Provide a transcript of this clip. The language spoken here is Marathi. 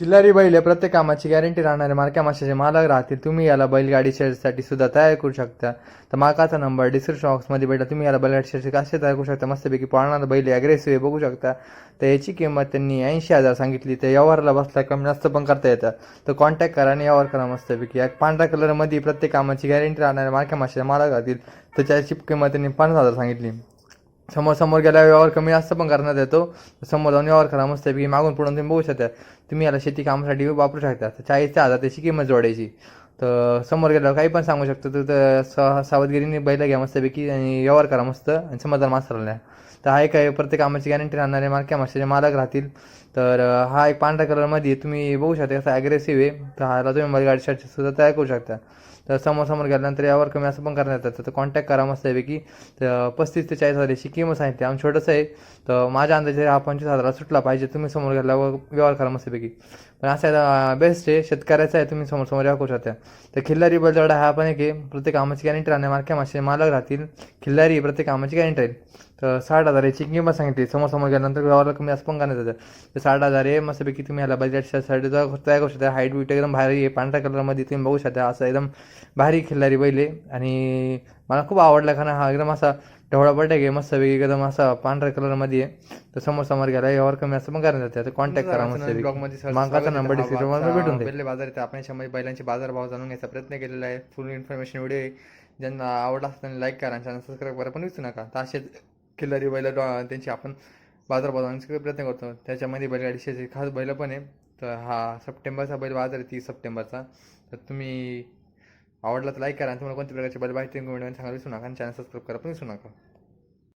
खिल्लारी बैल प्रत्येक कामाची गॅरंटी राहणारे मार्क्या माशाचे मालक राहतील. तुम्ही याला बैलगाडी शेअरसाठी सुद्धा तयार करू शकता. तर माकाचा नंबर डिस्क्रिप्शन बॉक्समध्ये भेटा. तुम्ही याला बैलगाडी शेअरचे कसे तयार करू शकता? मस्तपैकी पाळणारा बैल अग्रेसिव्ह बघू शकता. तर याची किंमत त्यांनी ऐंशी हजार सांगितली. तर व्यवहाराला बसला कमी जास्त पण करता येतं. तर कॉन्टॅक्ट करा आणि व्यवहार करा मस्तपैकी. या पांढऱ्या कलरमध्ये प्रत्येक कामाची गॅरंटी राहणारे मारक्या माशाचे मालक राहतील. तर त्याची किंमत त्यांनी पन्नास हजार सांगितली. समोर समोर गेल्यावर व्यवहार कमी जास्त पण करण्यात येतो. समोर जाऊन व्यवहार करा मस्त पैकी मागून पुढून तुम्ही बघू शकता. तुम्ही याला शेती कामासाठी वापरू शकता. चाळीस ते हजार त्याची किंमत जोडायची. तर समोर गेल्यावर काही पण सांगू शकतो. तर तर सावधगिरीने बैल घ्या मस्तपैकी आणि व्यवहार करा मस्त आणि समजदार मास्तरला तर हा एक प्रत्येक कामाची गॅरंटी राहणारे मार्क्या माशाचे मालक राहतील. तर हा एक पांढऱ्या कलरमध्ये तुम्ही बघू शकता कसा ॲग्रेसिव्ह आहे. तर हाला तुम्ही बैलगाडी शर्ट सुद्धा तयार करू शकता. तर समोर समोर गेल्यानंतर यावर कमी असं पण करण्यात येतं. तर कॉन्टॅक्ट करा मस्तपैकी तर पस्तीस ते चाळीस हजाराची किंमत सांगितली. आम्ही छोटंसं आहे. तर माझ्या अंदाजे हा पंचवीस हजाराला सुटला पाहिजे. तुम्ही समोर गेल्यावर व्यवहार करा मस्तपैकी पण असं बेस्ट आहे. शेतकऱ्याचा आहे. तुम्ही समोर समोर करू शकता. तर खिल्लारी बैलजोडा हा पण एक आहे प्रत्येक कामाची गॅरंटी राहणार. मार्क्या मासे मालक राहतील. खिल्लारी प्रत्येक कामाची गॅरंटी राहील. तर साठ हजार याची किंमत सांगितली. समोर समोर गेल्यानंतर व्यवहारला कमी असं पण करण्यात येतं. तर साठ हजार आहे. मस्तपैकी तुम्ही ह्याला बजेटसाठी तयार करू शकता. हाईट बीट एकदम भारी आहे. पांढऱ्या कलरमध्ये तुम्ही बघू शकता. असं एकदम भारी खिल्लारी बैल आहे. आणि मला खूप आवडला कारण हा एकदम असा ढवळा पडला आहे मस्तपैकी एकदम असा पांढऱ्या कलरमध्ये आहे. तर समोर समोर गेला यावर कमी असं पण करण्यात येतं कॉन्टॅक्ट करा मस्त मागाचा नंबर डिस्क्रिप्शनमध्ये भेटून जाईल बैल बाजार येते आपण याच्यामध्ये बैलांचे बाजारभाव जाणून घ्यायचा प्रयत्न केलेला आहे. फुल इन्फॉर्मेशन व्हिडिओ आहे. ज्यांना आवडला असतं त्यांनी लाईक करा चॅनल सबस्क्राईब करा पण विसरू नका. तर असे खिल्लारी बैल त्यांची आपण बाजारभाव जाणण्याचा प्रयत्न करतो. त्याच्यामध्ये बैलगाडी शेती खास बैल पण आहे. तर हा सप्टेंबरचा बैल बाजार आहे तीस सप्टेंबरचा. तर तुम्ही आवडला तर लाईक करा आणि तुम्हाला कोणत्या प्रकारचे बैल माहिती सांगायला विसरू नका आणि चॅनल सबस्क्राईब करा पण विसरू नका.